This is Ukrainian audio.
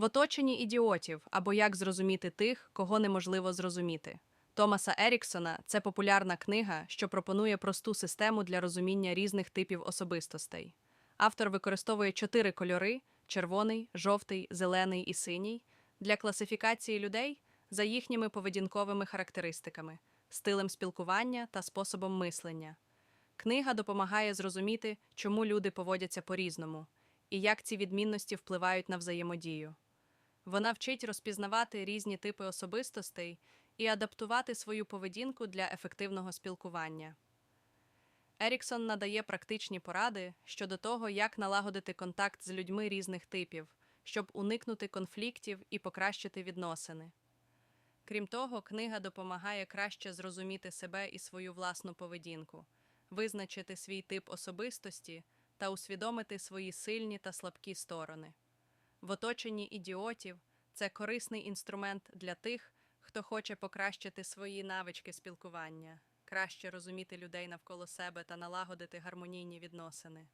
В оточенні ідіотів або як зрозуміти тих, кого неможливо зрозуміти. Томаса Еріксона це популярна книга, що пропонує просту систему для розуміння різних типів особистостей. Автор використовує чотири кольори: червоний, жовтий, зелений і синій для класифікації людей за їхніми поведінковими характеристиками, стилем спілкування та способом мислення. Книга допомагає зрозуміти, чому люди поводяться по-різному і як ці відмінності впливають на взаємодію. Вона вчить розпізнавати різні типи особистостей і адаптувати свою поведінку для ефективного спілкування. Еріксон надає практичні поради щодо того, як налагодити контакт з людьми різних типів, щоб уникнути конфліктів і покращити відносини. Крім того, книга допомагає краще зрозуміти себе і свою власну поведінку, визначити свій тип особистості та усвідомити свої сильні та слабкі сторони. В оточенні ідіотів це корисний інструмент для тих, хто хоче покращити свої навички спілкування, краще розуміти людей навколо себе та налагодити гармонійні відносини.